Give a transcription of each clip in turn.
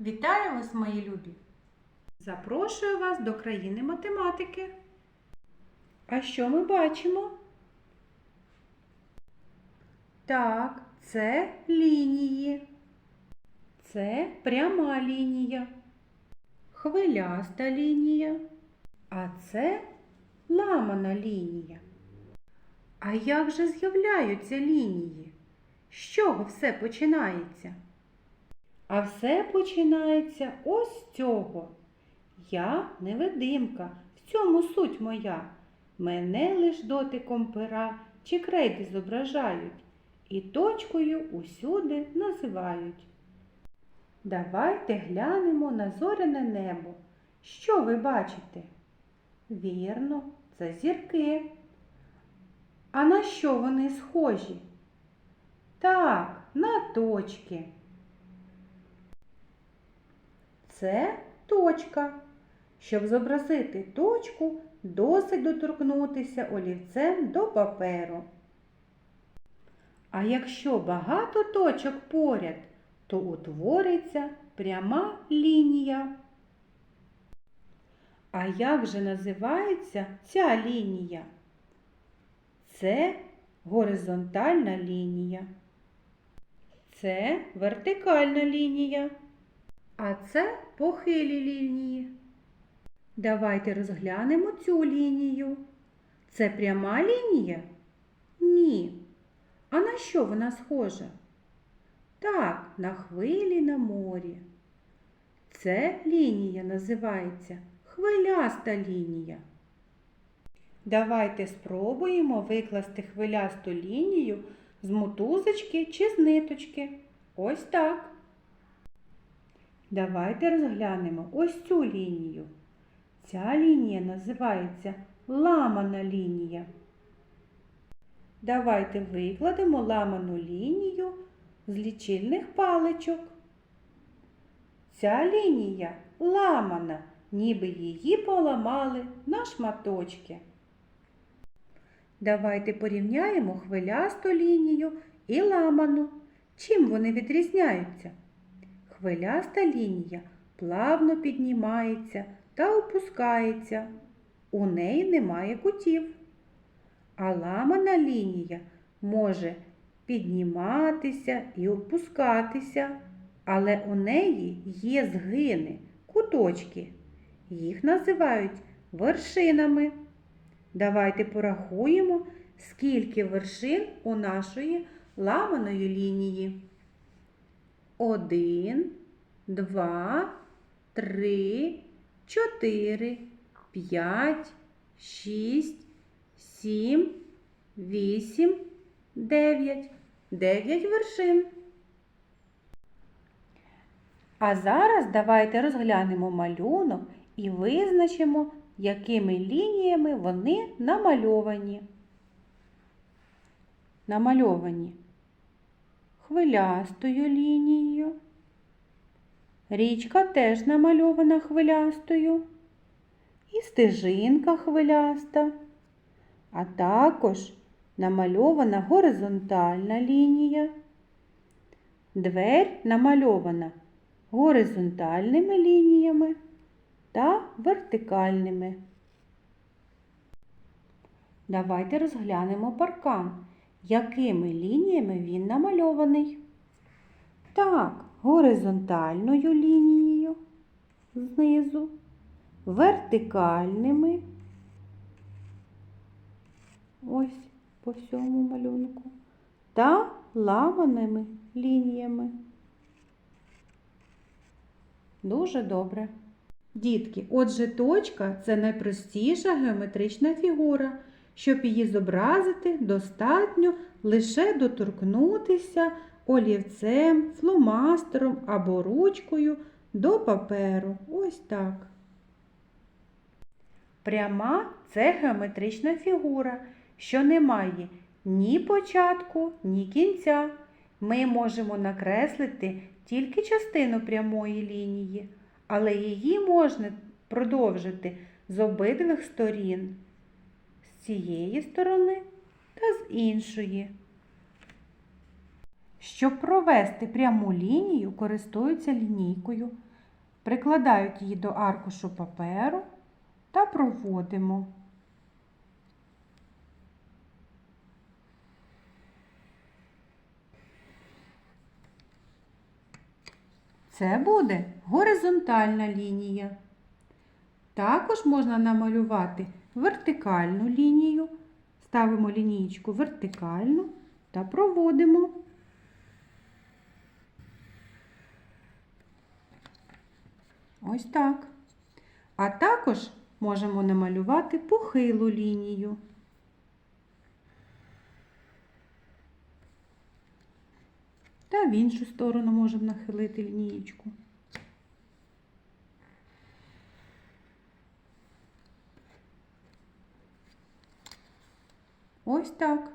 Вітаю вас, мої любі! Запрошую вас до країни математики. А що ми бачимо? Так, це лінії. Це пряма лінія, хвиляста лінія, а це ламана лінія. А як же з'являються лінії? З чого все починається? А все починається ось цього. Я невидимка, в цьому суть моя. Мене лиш дотиком пера чи крейди зображають, і точкою усюди називають. Давайте глянемо на зоряне небо. Що ви бачите? Вірно, це зірки. А на що вони схожі? Так, на точки. Це точка. Щоб зобразити точку, досить доторкнутися олівцем до паперу. А якщо багато точок поряд, то утвориться пряма лінія. А як же називається ця лінія? Це горизонтальна лінія. Це вертикальна лінія. А це похилі лінії. Давайте розглянемо цю лінію. Це пряма лінія? Ні. А на що вона схожа? Так, на хвилі на морі. Це лінія називається хвиляста лінія. Давайте спробуємо викласти хвилясту лінію з мотузочки чи з ниточки. Ось так. Давайте розглянемо ось цю лінію. Ця лінія називається ламана лінія. Давайте викладемо ламану лінію з лічильних паличок. Ця лінія ламана, ніби її поламали на шматочки. Давайте порівняємо хвилясту лінію і ламану. Чим вони відрізняються? Хвиляста лінія плавно піднімається та опускається. У неї немає кутів. А ламана лінія може підніматися і опускатися, але у неї є згини, куточки. Їх називають вершинами. Давайте порахуємо, скільки вершин у нашої ламаної лінії. Один, два, три, чотири, п'ять, шість, сім, вісім, дев'ять. Дев'ять вершин. А зараз давайте розглянемо малюнок і визначимо, якими лініями вони намальовані. Намальовані хвилястою лінією. Річка теж намальована хвилястою. І стежинка хвиляста, а також намальована горизонтальна лінія. Дверь намальована горизонтальними лініями та вертикальними. Давайте розглянемо паркан, якими лініями він намальований. Так, горизонтальною лінією знизу, вертикальними. Ось по всьому малюнку. Та ламаними лініями. Дуже добре. Дітки, отже, точка це найпростіша геометрична фігура. Щоб її зобразити, достатньо лише доторкнутися олівцем, фломастером або ручкою до паперу. Ось так. Пряма це геометрична фігура, що не має ні початку, ні кінця. Ми можемо накреслити тільки частину прямої лінії, але її можна продовжити з обидвих сторін, цієї сторони та з іншої. Щоб провести пряму лінію, користуються лінійкою, прикладають її до аркушу паперу та проводимо. Це буде горизонтальна лінія. Також можна намалювати вертикальну лінію. Ставимо лінієчку вертикальну та проводимо. Ось так. А також можемо намалювати похилу лінію. Та в іншу сторону можемо нахилити лінієчку. Ось так.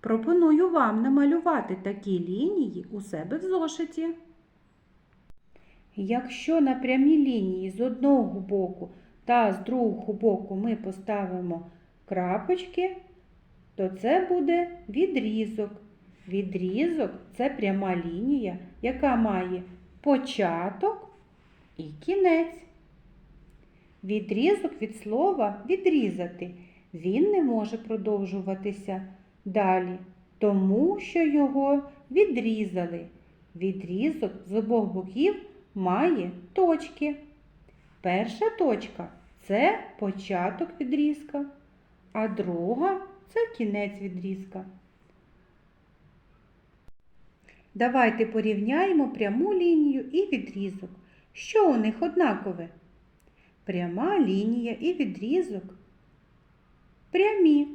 Пропоную вам намалювати такі лінії у себе в зошиті. Якщо на прямій лінії з одного боку та з другого боку ми поставимо крапочки, то це буде відрізок. Відрізок це пряма лінія, яка має початок і кінець. Відрізок від слова відрізати. Він не може продовжуватися далі, тому що його відрізали. Відрізок з обох боків має точки. Перша точка це початок відрізка, а друга це кінець відрізка. Давайте порівняємо пряму лінію і відрізок. Що у них однакове? Пряма лінія і відрізок прямі,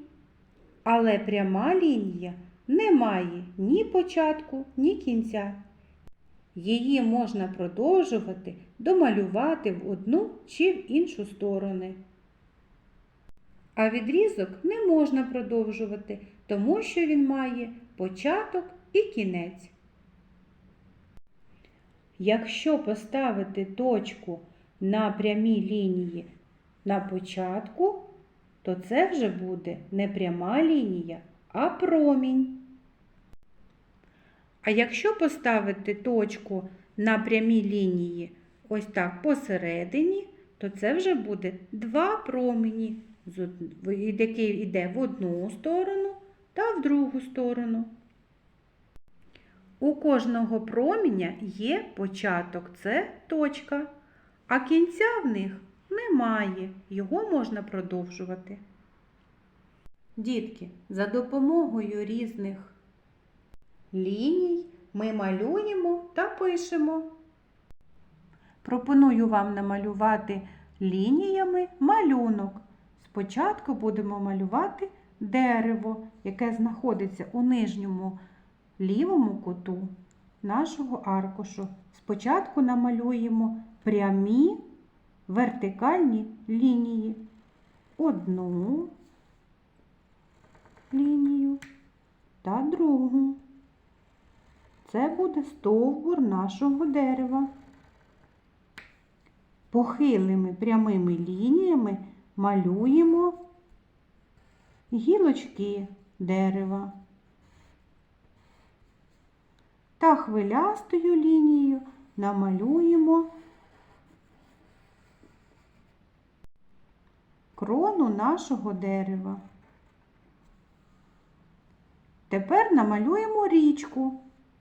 але пряма лінія не має ні початку, ні кінця. Її можна продовжувати, домалювати в одну чи в іншу сторони. А відрізок не можна продовжувати, тому що він має початок і кінець. Якщо поставити точку на прямій лінії на початку, то це вже буде не пряма лінія, а промінь. А якщо поставити точку на прямій лінії ось так посередині, то це вже буде два промені, який йде в одну сторону та в другу сторону. У кожного проміння є початок, це точка, а кінця в них немає, його можна продовжувати. Дітки, за допомогою різних ліній ми малюємо та пишемо. Пропоную вам намалювати лініями малюнок. Спочатку будемо малювати дерево, яке знаходиться у нижньому лівому куту нашого аркушу. Спочатку намалюємо прямі вертикальні лінії. Одну лінію та другу. Це буде стовбур нашого дерева. Похилими прямими лініями малюємо гілочки дерева. Та хвилястою лінією намалюємо крону нашого дерева. Тепер намалюємо річку.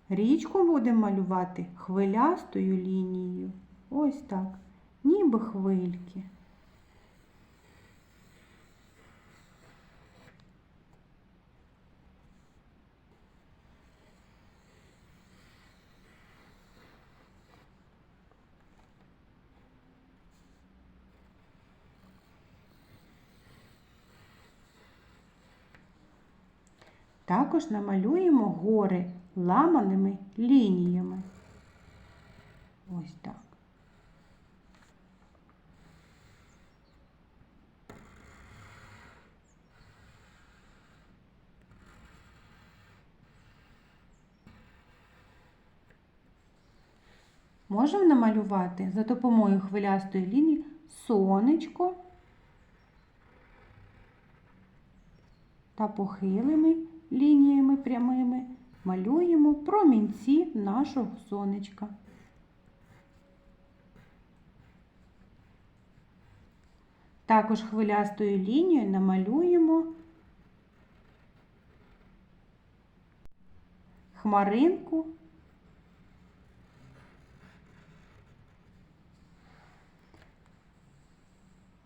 Річку будемо малювати хвилястою лінією. Ось так, ніби хвильки. Також намалюємо гори ламаними лініями. Ось так. Можемо намалювати за допомогою хвилястої лінії сонечко та похилими лініями прямими малюємо промінці нашого сонечка. Також хвилястою лінією намалюємо хмаринку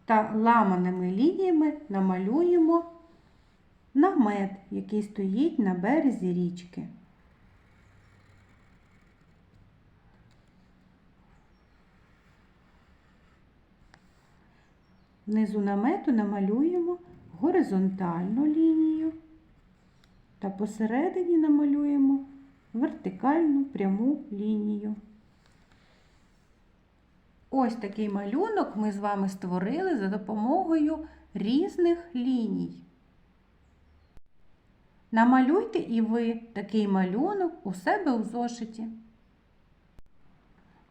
та ламаними лініями намалюємо намет, який стоїть на березі річки. Внизу намету намалюємо горизонтальну лінію та посередині намалюємо вертикальну пряму лінію. Ось такий малюнок ми з вами створили за допомогою різних ліній. Намалюйте і ви такий малюнок у себе у зошиті.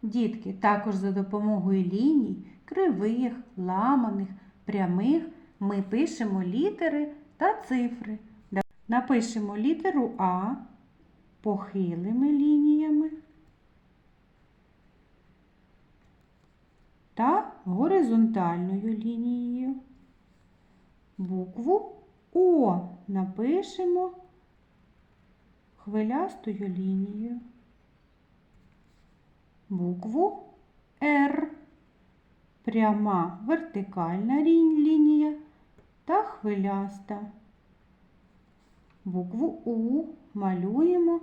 Дітки, також за допомогою ліній, кривих, ламаних, прямих ми пишемо літери та цифри. Напишемо літеру А похилими лініями та горизонтальною лінією. Букву О напишемо хвилястою лінією. Букву Р пряма вертикальна лінія та хвиляста. Букву У малюємо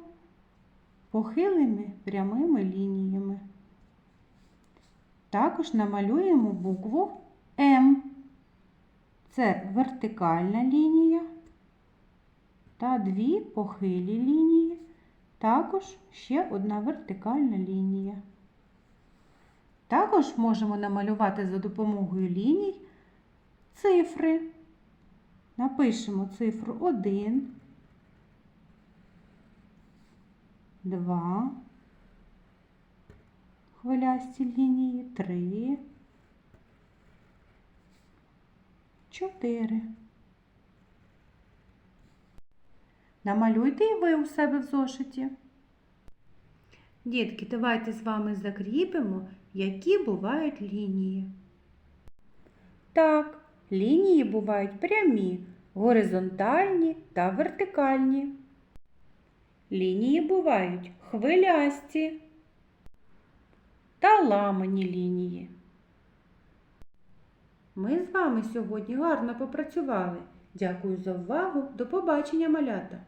похилими прямими лініями. Також намалюємо букву М. Це вертикальна лінія та дві похилі лінії, також ще одна вертикальна лінія. Також можемо намалювати за допомогою ліній цифри. Напишемо цифру 1, 2, хвилясті лінії, 3, 4. Намалюйте і ви у себе в зошиті. Дітки, давайте з вами закріпимо, які бувають лінії. Так, лінії бувають прямі, горизонтальні та вертикальні. Лінії бувають хвилясті та ламані лінії. Ми з вами сьогодні гарно попрацювали. Дякую за увагу. До побачення, малята!